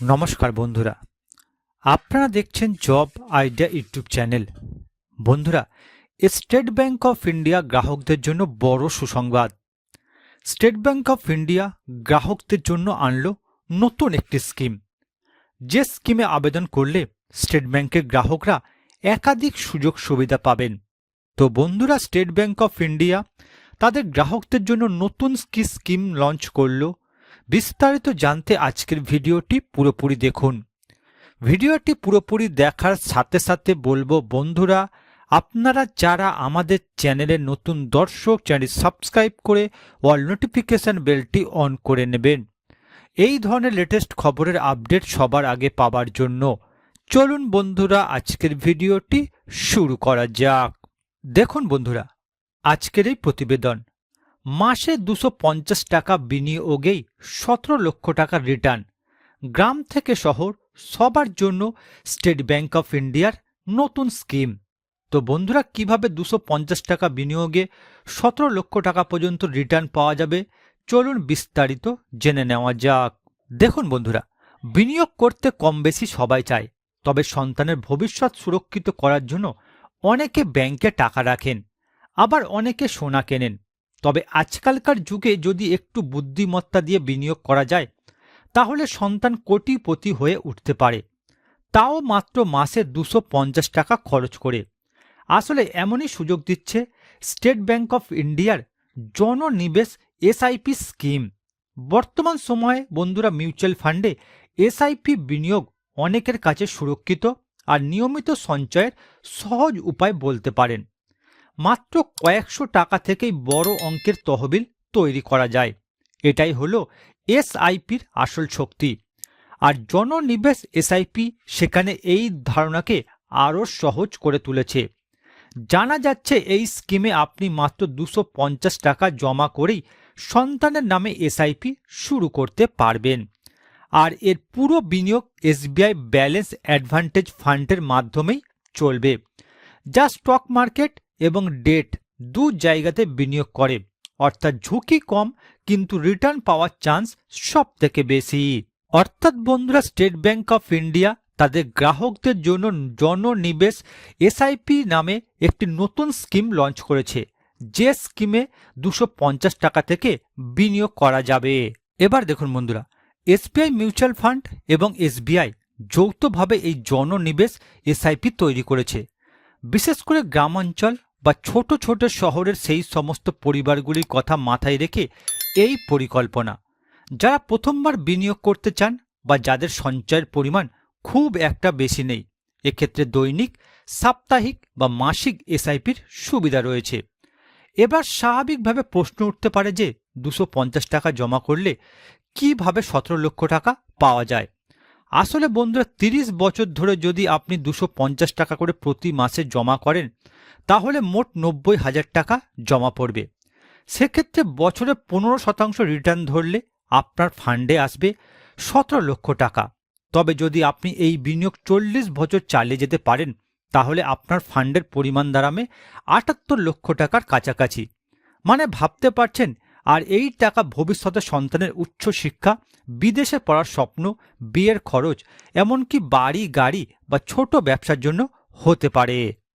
নমস্কার বন্ধুরা। আপনারা দেখছেন জব আইডিয়া ইউটিউব চ্যানেল। বন্ধুরা, স্টেট ব্যাংক অফ ইন্ডিয়া গ্রাহকদের জন্য বড় সুসংবাদ। স্টেট ব্যাংক অফ ইন্ডিয়া গ্রাহকদের জন্য আনলো নতুন একটি স্কিম। যে স্কিমে আবেদন করলে স্টেট ব্যাংকের গ্রাহকরা একাধিক সুযোগ সুবিধা পাবেন। তো বন্ধুরা, স্টেট ব্যাংক অফ ইন্ডিয়া তাদের গ্রাহকদের জন্য নতুন কি স্কিম লঞ্চ করল বিস্তারিত জানতে আজকের ভিডিওটি পুরোপুরি দেখুন। ভিডিওটি পুরোপুরি দেখার সাথে সাথে বলব, বন্ধুরা, আপনারা যারা আমাদের চ্যানেলের নতুন দর্শক চ্যানেল সাবস্ক্রাইব করে অল নোটিফিকেশান বেলটি অন করে নেবেন। এই ধরনের লেটেস্ট খবরের আপডেট সবার আগে পাবার জন্য চলুন বন্ধুরা, আজকের ভিডিওটি শুরু করা যাক। দেখুন বন্ধুরা, আজকের এই প্রতিবেদন। মাসে দুশো পঞ্চাশ টাকা বিনিয়োগেই সতেরো লক্ষ টাকা রিটার্ন গ্রাম থেকে শহর, সবার জন্য স্টেট ব্যাংক অফ ইন্ডিয়ার নতুন স্কিম তো বন্ধুরা, কীভাবে দুশো পঞ্চাশ টাকা বিনিয়োগে সতেরো লক্ষ টাকা পর্যন্ত রিটার্ন পাওয়া যাবে? চলুন বিস্তারিত জেনে নেওয়া যাক। দেখুন বন্ধুরা, বিনিয়োগ করতে কম বেশি সবাই চায়, তবে সন্তানের ভবিষ্যৎ সুরক্ষিত করার জন্য অনেকে ব্যাংকে টাকা রাখেন, আবার অনেকে সোনা কেনেন। তবে আজকালকার যুগে যদি একটু বুদ্ধিমত্তা দিয়ে বিনিয়োগ করা যায়, তাহলে সন্তান কোটিপতি হয়ে উঠতে পারে। তাও মাত্র মাসে দুশো টাকা খরচ করে। আসলে এমনই সুযোগ দিচ্ছে স্টেট ব্যাংক অফ ইন্ডিয়ার জননিবেশ এসআইপি স্কিম। বর্তমান সময়ে বন্ধুরা মিউচুয়াল ফান্ডে এসআইপি বিনিয়োগ অনেকের কাছে সুরক্ষিত আর নিয়মিত সঞ্চয়ের সহজ উপায় বলতে পারেন। মাত্র কয়েকশো টাকা থেকেই বড় অঙ্কের তহবিল তৈরি করা যায়। এটাই হলো এসআইপির আসল শক্তি। আর জননিবেশ এসআইপি সেখানে এই ধারণাকে আরও সহজ করে তুলেছে। জানা যাচ্ছে এই স্কিমে আপনি মাত্র দুশো টাকা জমা করেই সন্তানের নামে এসআইপি শুরু করতে পারবেন। আর এর পুরো বিনিয়োগ এসবিআই ব্যালেন্স অ্যাডভান্টেজ ফান্ডের মাধ্যমেই চলবে। যা স্টক মার্কেট এবং ডেট দু জায়গাতে বিনিয়োগ করে। অর্থাৎ ঝুঁকি কম, কিন্তু রিটার্ন পাওয়ার চান্স সব থেকে বেশি। অর্থাৎ বন্ধুরা স্টেট ব্যাংক অফ ইন্ডিয়া তাদের গ্রাহকদের জন্য জননিবেশ এসআইপি নামে একটি নতুন স্কিম লঞ্চ করেছে। যে স্কিমে দুশো টাকা থেকে বিনিয়োগ করা যাবে। এবার দেখুন বন্ধুরা এসবিআই মিউচুয়াল ফান্ড এবং এসবিআই যৌথভাবে এই জননিবেশ এসআইপি তৈরি করেছে। বিশেষ করে গ্রামাঞ্চল বা ছোট ছোট শহরের সেই সমস্ত পরিবারগুলির কথা মাথায় রেখে এই পরিকল্পনা। যারা প্রথমবার বিনিয়োগ করতে চান বা যাদের সঞ্চয়ের পরিমাণ খুব একটা বেশি নেই, এক্ষেত্রে দৈনিক, সাপ্তাহিক বা মাসিক এসআইপির সুবিধা রয়েছে। এবার স্বাভাবিকভাবে প্রশ্ন উঠতে পারে যে দুশো টাকা জমা করলে কীভাবে সতেরো লক্ষ টাকা পাওয়া যায়? আসলে বন্ধুরা, তিরিশ বছর ধরে যদি আপনি দুশো টাকা করে প্রতি মাসে জমা করেন তাহলে মোট নব্বই হাজার টাকা জমা পড়বে। সেক্ষেত্রে বছরে পনেরো শতাংশ রিটার্ন ধরলে আপনার ফান্ডে আসবে সতেরো লক্ষ টাকা। তবে যদি আপনি এই বিনিয়োগ চল্লিশ বছর চালিয়ে যেতে পারেন, তাহলে আপনার ফান্ডের পরিমাণ দাঁড়াবে আটাত্তর লক্ষ টাকার কাছাকাছি। মানে ভাবতে পারছেন, আর এই টাকা ভবিষ্যতে সন্তানের উচ্চ শিক্ষা, বিদেশে পড়ার স্বপ্ন, বিয়ের খরচ, এমনকি বাড়ি, গাড়ি বা ছোট ব্যবসার জন্য হতে পারে।